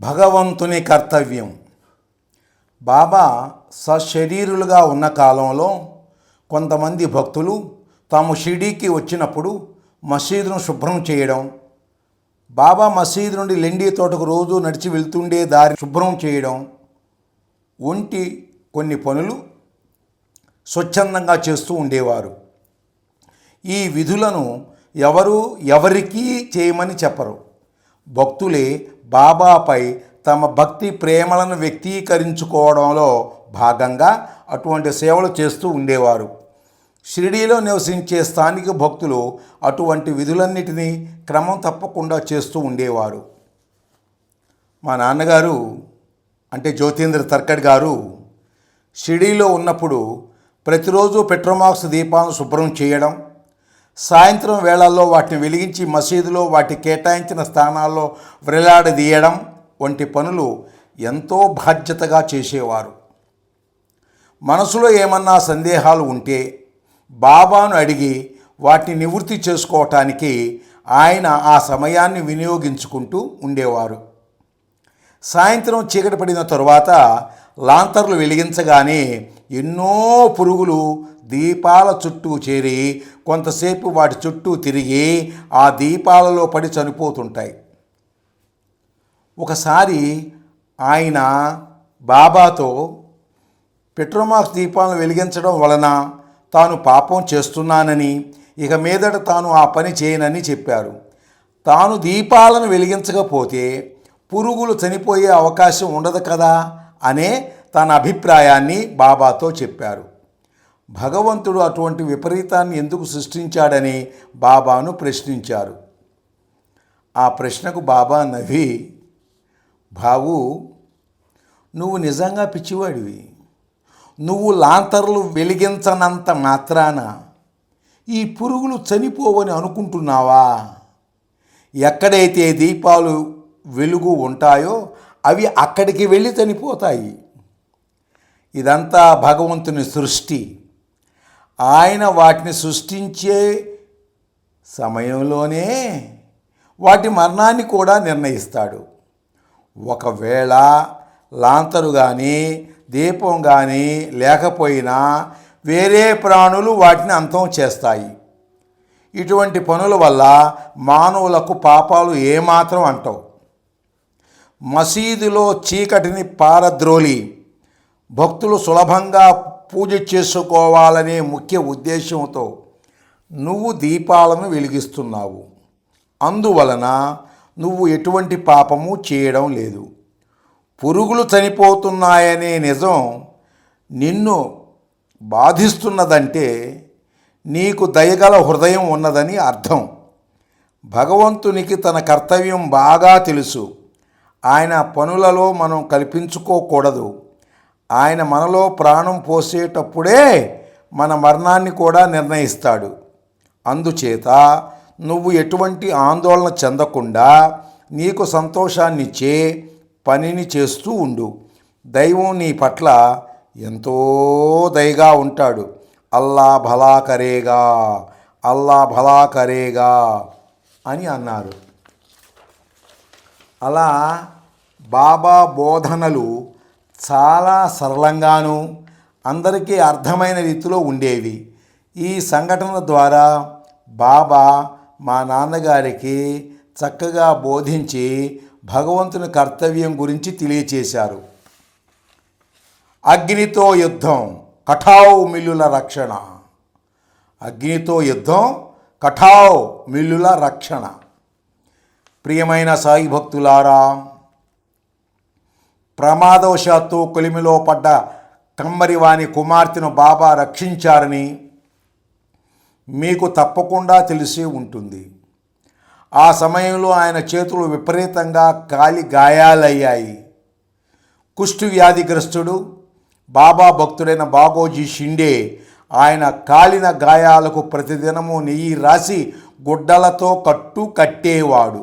భగవంతుని కర్తవ్యం. బాబా సశరీరులుగా ఉన్న కాలంలో కొంతమంది భక్తులు తాము షిడీకి వచ్చినప్పుడు మసీదును శుభ్రం చేయడం బాబా మసీదు నుండి లెండి తోటకు రోజు నడిచి వెళ్తుండే దారి శుభ్రం చేయడం వంటి కొన్ని పనులు స్వచ్ఛందంగా చేస్తూ ఉండేవారు. ఈ విధులను ఎవరు ఎవరికీ చేయమని చెప్పరు. భక్తులే బాబాపై తమ భక్తి ప్రేమలను వ్యక్తీకరించుకోవడంలో భాగంగా అటువంటి సేవలు చేస్తూ ఉండేవారు. షిరిడీలో నివసించే స్థానిక భక్తులు అటువంటి విధులన్నిటినీ క్రమం తప్పకుండా చేస్తూ ఉండేవారు. మా నాన్నగారు అంటే జ్యోతీంద్ర తర్కడ్ గారు షిరిడీలో ఉన్నప్పుడు ప్రతిరోజు పెట్రోమాక్స్ దీపాలను శుభ్రం చేయడం సాయంత్రం వేళల్లో వాటిని వెలిగించి మసీదులో వాటి కేటాయించిన స్థానాల్లో వ్రేలాడదీయడం వంటి పనులు ఎంతో బాధ్యతగా చేసేవారు. మనసులో ఏమన్నా సందేహాలు ఉంటే బాబాను అడిగి వాటిని నివృత్తి చేసుకోవటానికి ఆయన ఆ సమయాన్ని వినియోగించుకుంటూ ఉండేవారు. సాయంత్రం చీకటి పడిన తరువాత లాంతర్లు వెలిగించగానే ఎన్నో పురుగులు దీపాల చుట్టూ చేరి కొంతసేపు వాటి చుట్టూ తిరిగి ఆ దీపాలలో పడి చనిపోతుంటాయి. ఒకసారి ఆయన బాబాతో పెట్రోమాక్స్ దీపాలను వెలిగించడం వలన తాను పాపం చేస్తున్నానని ఇక మీదట తాను ఆ పని చేయనని చెప్పారు. తాను దీపాలను వెలిగించకపోతే పురుగులు చనిపోయే అవకాశం ఉండదు కదా అనే తన అభిప్రాయాన్ని బాబాతో చెప్పారు. భగవంతుడు అటువంటి విపరీతాన్ని ఎందుకు సృష్టించాడని బాబాను ప్రశ్నించారు. ఆ ప్రశ్నకు బాబా నవ్వి బావు నువ్వు నిజంగా పిచ్చివాడివి. నువ్వు లాంతర్లు వెలిగించనంత మాత్రాన ఈ పురుగులు చనిపోవని అనుకుంటున్నావా? ఎక్కడైతే దీపాలు వెలుగు ఉంటాయో అవి అక్కడికి వెళ్ళి చనిపోతాయి. ఇదంతా భగవంతుని సృష్టి. ఆయన వాటిని సృష్టించే సమయంలోనే వాటి మరణాన్ని కూడా నిర్ణయిస్తాడు. ఒకవేళ లాంతరు కానీ దీపం కానీ లేకపోయినా వేరే ప్రాణులు వాటిని అంతం చేస్తాయి. ఇటువంటి పనుల వల్ల మానవులకు పాపాలు ఏమాత్రం అంటవు. మసీదులో చీకటిని పారద్రోలి భక్తులు సులభంగా పూజ చేసుకోవాలనే ముఖ్య ఉద్దేశంతో నువ్వు దీపాలను వెలిగిస్తున్నావు. అందువలన నువ్వు ఎటువంటి పాపము చేయడం లేదు. పురుగులు చనిపోతున్నాయనే నిజం నిన్ను బాధిస్తున్నదంటే నీకు దయగల హృదయం ఉన్నదని అర్థం. భగవంతునికి తన కర్తవ్యం బాగా తెలుసు. ఆయన పనులలో మనం కల్పించుకోకూడదు. ఆయన మనలో ప్రాణం పోసేటప్పుడే మన మరణాన్ని కూడా నిర్ణయిస్తాడు. అందుచేత నువ్వు ఎటువంటి ఆందోళన చెందకుండా నీకు సంతోషాన్నిచ్చే పనిని చేస్తూ ఉండు. దైవం నీ పట్ల ఎంతో దయగా ఉంటాడు. అల్లా భలా కరేగా అల్లా భలా కరేగా అని అన్నారు. అలా బాబా బోధనలు చాలా సరళంగాను అందరికీ అర్థమైన రీతిలో ఉండేవి. ఈ సంఘటన ద్వారా బాబా మా నాన్నగారికి చక్కగా బోధించి భగవంతుని కర్తవ్యం గురించి తెలియచేశారు. అగ్నితో యుద్ధం కఠావ్ మిల్లుల రక్షణ. అగ్నితో యుద్ధం కఠావ్ మిల్లుల రక్షణ. ప్రియమైన సాయి భక్తులారా ప్రమాదవశాత్తు కొలిమిలో పడ్డ కమ్మరివాని కుమార్తెను బాబా రక్షించారని మీకు తప్పకుండా తెలిసి ఉంటుంది. ఆ సమయంలో ఆయన చేతులు విపరీతంగా కాలి గాయాలయ్యాయి. కుష్టు వ్యాధిగ్రస్తుడు బాబా భక్తుడైన బాగోజీ షిండే ఆయన కాలిన గాయాలకు ప్రతిదినము నెయ్యి రాసి గుడ్డలతో కట్టు కట్టేవాడు.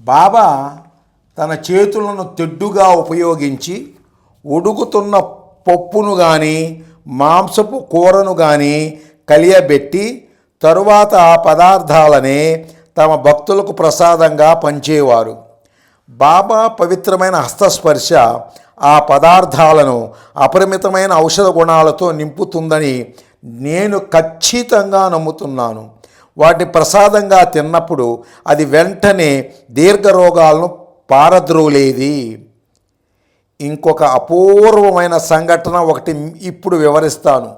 బాబా తన చేతులను తెడ్డుగా ఉపయోగించి ఉడుకుతున్న పప్పును కానీ మాంసపు కూరను కానీ కలియబెట్టి తరువాత ఆ పదార్థాలనే తమ భక్తులకు ప్రసాదంగా పంచేవారు. బాబా పవిత్రమైన హస్తస్పర్శ ఆ పదార్థాలను అపరిమితమైన ఔషధ గుణాలతో నింపుతుందని నేను ఖచ్చితంగా నమ్ముతున్నాను. వాటి ప్రసాదంగా తిన్నప్పుడు అది వెంటనే దీర్ఘరోగాలను పారద్రోలేది. ఇంకొక అపూర్వమైన సంఘటన ఒకటి ఇప్పుడు వివరిస్తాను.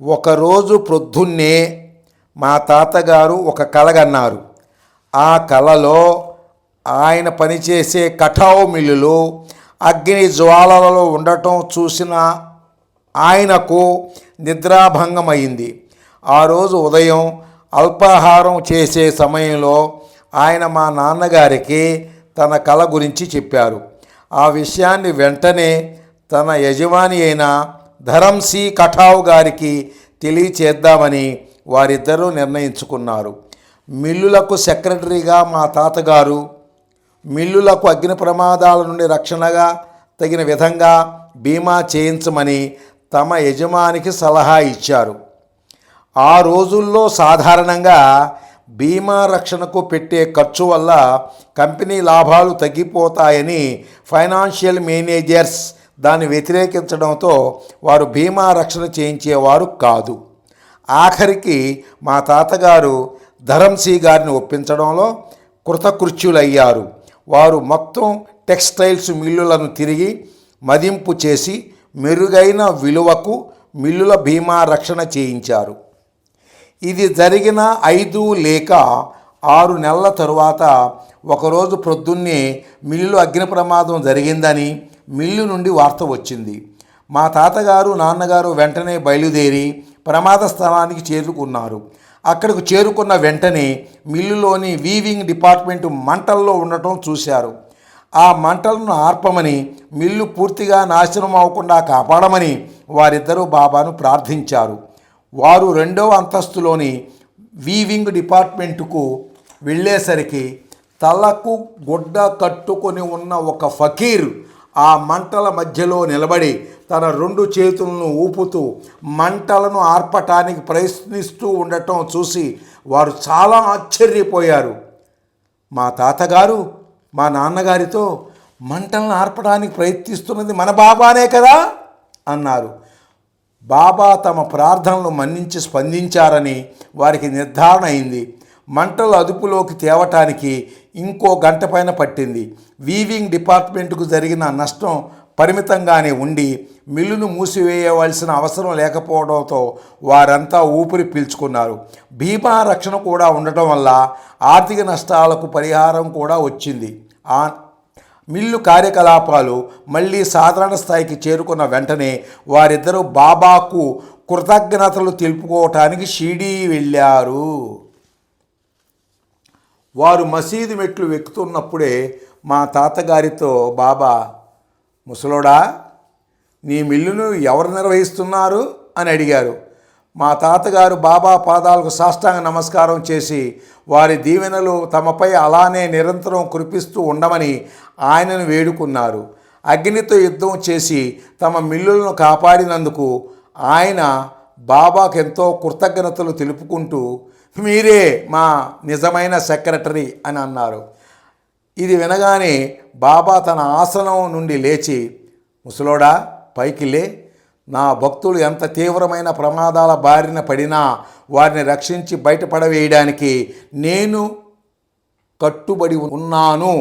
ఒకరోజు ప్రొద్దున్నే మా తాతగారు ఒక కలగన్నారు ఆ కలలో ఆయన పనిచేసే కఠావ్ మిల్లులో అగ్ని జ్వాలలలో ఉండటం చూసిన ఆయనకు నిద్రాభంగమైంది ఆ రోజు ఉదయం అల్పాహారం చేసే సమయంలో ఆయన మా నాన్నగారికి తన కళ గురించి చెప్పారు. ఆ విషయాన్ని వెంటనే తన యజమాని అయిన ధరంసి కఠావ్ గారికి తెలియచేద్దామని వారిద్దరూ నిర్ణయించుకున్నారు. మిల్లులకు సెక్రటరీగా మా తాతగారు మిల్లులకు అగ్ని ప్రమాదాల నుండి రక్షణగా తగిన విధంగా బీమా చేయించమని తమ యజమానికి సలహా ఇచ్చారు. ఆ రోజుల్లో సాధారణంగా బీమా రక్షణకు పెట్టే ఖర్చు వల్ల కంపెనీ లాభాలు తగ్గిపోతాయని ఫైనాన్షియల్ మేనేజర్స్ దాన్ని వ్యతిరేకించడంతో వారు బీమా రక్షణ చేయించేవారు కాదు. ఆఖరికి మా తాతగారు ధరంసీ గారిని ఒప్పించడంలో కృతకృత్యులయ్యారు. వారు మొత్తం టెక్స్టైల్స్ మిల్లులను తిరిగి మదింపు చేసి మెరుగైన విలువకు మిల్లుల బీమా రక్షణ చేయించారు. ఇది జరిగిన ఐదు లేక ఆరు నెలల తరువాత ఒకరోజు ప్రొద్దున్నే మిల్లు అగ్ని ప్రమాదం జరిగిందని మిల్లు నుండి వార్త వచ్చింది. మా తాతగారు నాన్నగారు వెంటనే బయలుదేరి ప్రమాద స్థలానికి చేరుకున్నారు. అక్కడికి చేరుకున్న వెంటనే మిల్లులోని వీవింగ్ డిపార్ట్మెంట్ మంటల్లో ఉండటం చూశారు. ఆ మంటలను ఆర్పమని మిల్లు పూర్తిగా నాశనం అవ్వకుండా కాపాడమని వారిద్దరూ బాబాను ప్రార్థించారు. వారు రెండవ అంతస్తులోని వీవింగ్ డిపార్ట్మెంటుకు వెళ్ళేసరికి తలకు గుడ్డ కట్టుకొని ఉన్న ఒక ఫకీర్ ఆ మంటల మధ్యలో నిలబడి తన రెండు చేతులను ఊపుతూ మంటలను ఆర్పటానికి ప్రయత్నిస్తూ ఉండటం చూసి వారు చాలా ఆశ్చర్యపోయారు. మా తాతగారు మా నాన్నగారితో మంటలను ఆర్పడానికి ప్రయత్నిస్తున్నది మన బాబానే కదా? అన్నారు. బాబా తమ ప్రార్థనలు మన్నించి స్పందించారని వారికి నిర్ధారణ అయింది. మంటలు అదుపులోకి తేవటానికి ఇంకో గంట పైన పట్టింది. వీవింగ్ డిపార్ట్మెంట్కు జరిగిన నష్టం పరిమితంగానే ఉండి మిల్లును మూసివేయవలసిన అవసరం లేకపోవడంతో వారంతా ఊపిరి పీల్చుకున్నారు. బీమా రక్షణ కూడా ఉండటం వల్ల ఆర్థిక నష్టాలకు పరిహారం కూడా వచ్చింది. మిల్లు కార్యకలాపాలు మళ్ళీ సాధారణ స్థాయికి చేరుకున్న వెంటనే వారిద్దరూ బాబాకు కృతజ్ఞతలు తెలుపుకోవటానికి షిడీ వెళ్ళారు. వారు మసీదు మెట్లు ఎక్కుతున్నప్పుడే మా తాతగారితో బాబా ముసలోడా నీ మిల్లును ఎవరు నిర్వహిస్తున్నారు? అని అడిగారు. మా తాతగారు బాబా పాదాలకు సాష్టాంగ నమస్కారం చేసి వారి దీవెనలు తమపై అలానే నిరంతరం కురిపిస్తూ ఉండమని ఆయనను వేడుకున్నారు. అగ్నితో యుద్ధం చేసి తమ మిల్లులను కాపాడినందుకు ఆయన బాబాకు ఎంతో కృతజ్ఞతలు తెలుపుకుంటూ మీరే మా నిజమైన సెక్రటరీ అని అన్నారు. ఇది వినగానే బాబా తన ఆసనం నుండి లేచి ముసలోడా పైకి లే నా భక్తులు ఎంత తీవ్రమైన ప్రమాదాల బారిన పడినా వారిని రక్షించి బయటపడవేయడానికి నేను కట్టుబడి ఉన్నాను.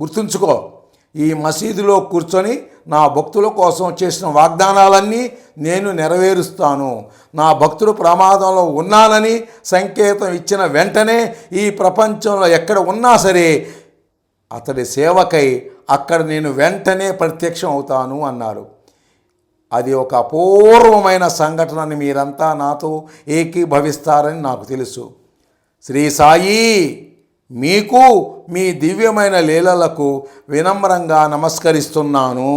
గుర్తుంచుకో ఈ మసీదులో కూర్చొని నా భక్తుల కోసం చేసిన వాగ్దానాలన్నీ నేను నెరవేరుస్తాను. నా భక్తులు ప్రమాదంలో ఉన్నానని సంకేతం ఇచ్చిన వెంటనే ఈ ప్రపంచంలో ఎక్కడ ఉన్నా సరే అతడి సేవకై అక్కడ నేను వెంటనే ప్రత్యక్షం అవుతాను అన్నారు. అది ఒక అపూర్వమైన సంఘటనని మీరంతా నాతో ఏకీభవిస్తారని నాకు తెలుసు. శ్రీ సాయి మీకు మీ దివ్యమైన లీలలకు వినమ్రంగా నమస్కరిస్తున్నాను.